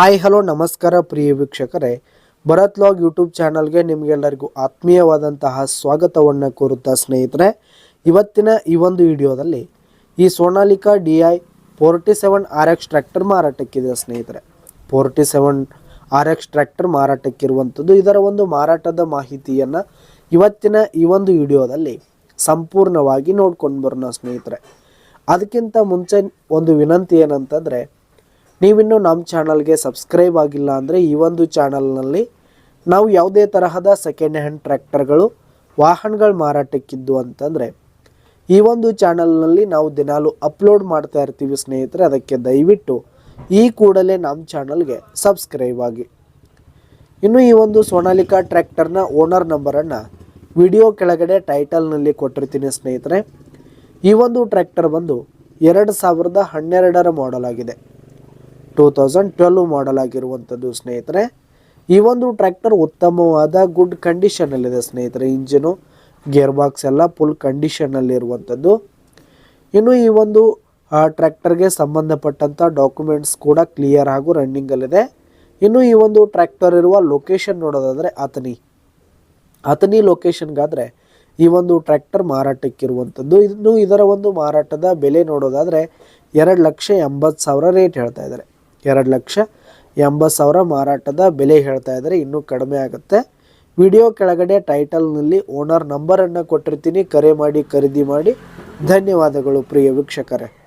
Hi, hello, ನಮಸ್ಕಾರ ಪ್ರಿಯ ವೀಕ್ಷಕರೇ. Bharat log YouTube ಚಾನಲ್ಗೆ ನಿಮಗೆಲ್ಲರಿಗೂ ಆತ್ಮೀಯವಾದಂತಹ ಸ್ವಾಗತವನ್ನು ಕೋರುತ್ತಾ ಸ್ನೇಹಿತರೆ. ಇವತ್ತಿನ ಈ ಒಂದು ವಿಡಿಯೋದಲ್ಲಿ ಈ Sonalika D I forty seven R X tractor ಮಾರಾಟಕ್ಕಿದೆ ಸ್ನೇಹಿತರೆ. Forty seven R X tractor ಮಾರಾಟಕ್ಕಿರುವಂಥದ್ದು ಇದರ ಒಂದು ಮಾರಾಟದ ಮಾಹಿತಿಯನ್ನು ಇವತ್ತಿನ ಈ ಒಂದು ವಿಡಿಯೋದಲ್ಲಿ ಸಂಪೂರ್ಣವಾಗಿ ನೋಡ್ಕೊಂಡು ಬರೋಣ ಸ್ನೇಹಿತರೆ. ಅದಕ್ಕಿಂತ ಮುಂಚೆ ಒಂದು ವಿನಂತಿ ಏನಂತಂದರೆ ನೀವಿನ್ನೂ ನಮ್ಮ ಚಾನಲ್ಗೆ ಸಬ್ಸ್ಕ್ರೈಬ್ ಆಗಿಲ್ಲ ಅಂದರೆ ಈ ಒಂದು ಚಾನಲ್ನಲ್ಲಿ ನಾವು ಯಾವುದೇ ತರಹದ ಸೆಕೆಂಡ್ ಹ್ಯಾಂಡ್ ಟ್ರ್ಯಾಕ್ಟರ್ಗಳು, ವಾಹನಗಳು ಮಾರಾಟಕ್ಕಿದ್ದು ಅಂತಂದರೆ, ಈ ಒಂದು ಚಾನಲ್ನಲ್ಲಿ ನಾವು ದಿನಾಲು ಅಪ್ಲೋಡ್ ಮಾಡ್ತಾ ಇರ್ತೀವಿ ಸ್ನೇಹಿತರೆ, ಅದಕ್ಕೆ ದಯವಿಟ್ಟು ಈ ಕೂಡಲೇ ನಮ್ಮ ಚಾನಲ್ಗೆ ಸಬ್ಸ್ಕ್ರೈಬ್ ಆಗಿ. ಇನ್ನು ಈ ಒಂದು ಸೋನಾಲಿಕಾ ಟ್ರ್ಯಾಕ್ಟರ್ನ ಓನರ್ ನಂಬರನ್ನು ವಿಡಿಯೋ ಕೆಳಗಡೆ ಟೈಟಲ್ನಲ್ಲಿ ಕೊಟ್ಟಿರ್ತೀನಿ ಸ್ನೇಹಿತರೆ. ಈ ಒಂದು ಟ್ರ್ಯಾಕ್ಟರ್ ಬಂದು ಎರಡು ಸಾವಿರದ ಹನ್ನೆರಡರ ಮಾಡೆಲ್ ಆಗಿದೆ. ಟೂ ತೌಸಂಡ್ ಟ್ವೆಲ್ವ್ ಮಾಡಲ್ ಆಗಿರುವಂಥದ್ದು ಸ್ನೇಹಿತರೆ. ಈ ಒಂದು ಟ್ರ್ಯಾಕ್ಟರ್ ಉತ್ತಮವಾದ ಗುಡ್ ಕಂಡೀಷನಲ್ಲಿದೆ ಸ್ನೇಹಿತರೆ. ಇಂಜಿನು ಗೇರ್ ಬಾಕ್ಸ್ ಎಲ್ಲ ಫುಲ್ ಕಂಡೀಷನಲ್ಲಿರುವಂಥದ್ದು ಇನ್ನು ಈ ಒಂದು ಟ್ರ್ಯಾಕ್ಟರ್ಗೆ ಸಂಬಂಧಪಟ್ಟಂಥ ಡಾಕ್ಯುಮೆಂಟ್ಸ್ ಕೂಡ ಕ್ಲಿಯರ್ ಹಾಗೂ ರನ್ನಿಂಗಲ್ಲಿದೆ ಇನ್ನು ಈ ಒಂದು ಟ್ರ್ಯಾಕ್ಟರ್ ಇರುವ ಲೊಕೇಶನ್ ನೋಡೋದಾದರೆ ಆತನಿ. ಆತನಿ ಲೊಕೇಶನ್ಗಾದರೆ ಈ ಒಂದು ಟ್ರ್ಯಾಕ್ಟರ್ ಮಾರಾಟಕ್ಕಿರುವಂಥದ್ದು ಇನ್ನು ಇದರ ಒಂದು ಮಾರಾಟದ ಬೆಲೆ ನೋಡೋದಾದರೆ ಎರಡು ಲಕ್ಷ ಎಂಬತ್ತು ಸಾವಿರ ರೇಟ್ ಹೇಳ್ತಾ ಇದ್ದಾರೆ. ಎರಡು ಲಕ್ಷ ಎಂಬತ್ತು ಸಾವಿರ ಮಾರಾಟದ ಬೆಲೆ ಹೇಳ್ತಾ ಇದ್ದಾರೆ. ಇನ್ನೂ ಕಡಿಮೆ ಆಗುತ್ತೆ. ವಿಡಿಯೋ ಕೆಳಗಡೆ ಟೈಟಲ್ನಲ್ಲಿ ಓನರ್ ನಂಬರನ್ನು ಕೊಟ್ಟಿರ್ತೀನಿ. ಕರೆ ಮಾಡಿ, ಖರೀದಿ ಮಾಡಿ. ಧನ್ಯವಾದಗಳು ಪ್ರಿಯ ವೀಕ್ಷಕರೇ.